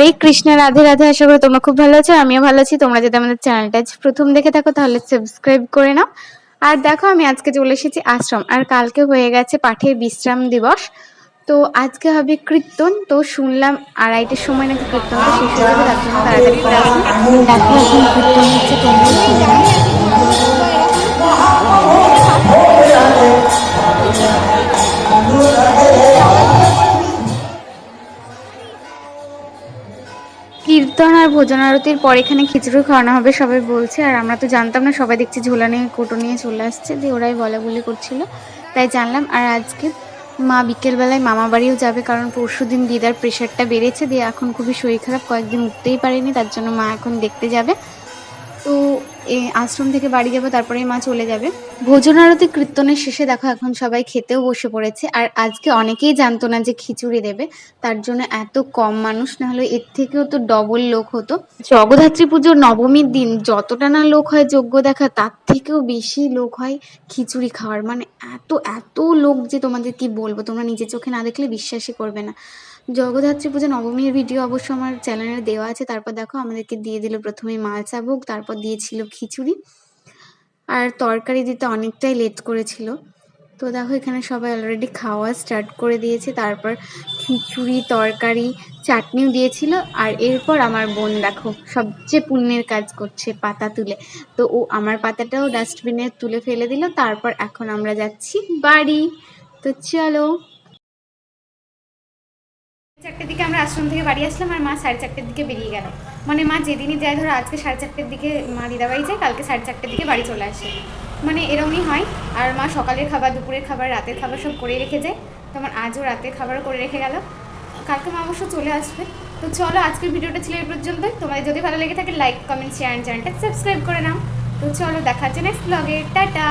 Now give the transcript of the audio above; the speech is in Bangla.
হরে কৃষ্ণ, রাধে রাধে, আশা করি তোমরা খুব ভালো আছো, আমিও ভালো আছি। তোমরা যদি আমাদের চ্যানেলটা প্রথম দেখে থাকো, তাহলে সাবস্ক্রাইব করে নাও। আর দেখো, আমি আজকে চলে এসেছি আশ্রম, আর কালকে হয়ে গেছে পাঠের বিশ্রাম দিবস। তো আজকে হবে কীর্তন, তো শুনলাম আড়াইটের সময় নাকি কীর্তনটা শেষ হয়ে যাবে তার জন্য তাড়াতাড়ি করে আসুন দেখো এখন কীর্তন হচ্ছে তোমরা কীর্তন আর ভোজন আরতির পর এখানে খিচুড়ি খাওয়ানো হবে, সবাই বলছে। আর আমরা তো জানতাম না, সবাই দেখছি ঝোলা নিয়ে কোটো নিয়ে চলে আসছে, দিয়ে ওরাই বলা বলি করছিল। তাই জানলাম, আর আজকে মা বিকেলবেলায় মামা বাড়িও যাবে, কারণ পরশু দিন দিদার প্রেশারটা বেড়েছে, দিয়ে এখন খুবই শরীর খারাপ, কয়েকদিন উঠতেই পারেনি, তার জন্য মা এখন দেখতে যাবে। তো এই আশ্রম থেকে বাড়ি যাব তারপরে মা চলে যাবে। ভোজন আরতি কীর্তনের শেষে দেখো, এখন সবাই খেতেও বসে পড়েছে। আর আজকে অনেকেই জানতো না যে খিচুড়ি দেবে, তার জন্য এত কম মানুষ না হলে এর থেকেও তো ডবল লোক হতো। জগদ্ধাত্রী পুজোর নবমীর দিন যতটা না লোক হয়, যোগ্য দেখা, তার থেকেও বেশি লোক হয় খিচুড়ি খাওয়ার। মানে এত এত লোক যে তোমাদের কি বলব, তোমরা নিজের চোখে না দেখলে বিশ্বাসই করবে না। জগদ্ধাত্রী পুজো নবমীর ভিডিও অবশ্য আমার চ্যানেলে দেওয়া আছে। তারপর দেখো আমাদেরকে দিয়ে দিল প্রথমে মালসা ভোগ, তারপর দিয়েছিল খিচুড়ি। আর তরকারি দিতে অনেকটাই লেট করেছিল। তো দেখো এখানে সবাই অলরেডি খাওয়া স্টার্ট করে দিয়েছে। তারপর খিচুড়ি, তরকারি, চাটনিও দিয়েছিল। আর এরপর আমার বোন দেখো সবচেয়ে পুণ্যের কাজ করছে পাতা তুলে। তো ও আমার পাতাটাও ডাস্টবিনে তুলে ফেলে দিল। তারপর এখন আমরা যাচ্ছি বাড়ি। তো চলো চারটের দিকে আমরা আশ্রম থেকে বাড়ি আসলাম আর মা সাড়ে চারটের দিকে বেরিয়ে গেল। মানে মা যেদিনই যায়, ধরো আজকে সাড়ে চারটের দিকে মা দিদাবাড়ি যায়, কালকে সাড়ে চারটের দিকে বাড়ি চলে আসে। মানে এরমই হয়। আর মা সকালের খাবার, দুপুরের খাবার, রাতের খাবার সব করে রেখে যায়। তো আমার আজও রাতের খাবারও করে রেখে গেল। কালকে মা অবশ্য চলে আসবে। তো চলো আজকের ভিডিওটা ছিল এই পর্যন্ত। তোমাদের যদি ভালো লেগে থাকে লাইক কমেন্ট শেয়ার চ্যানেলটা সাবস্ক্রাইব করে নাও। তো চলো দেখা হচ্ছে নেক্সট ব্লগে টাটা!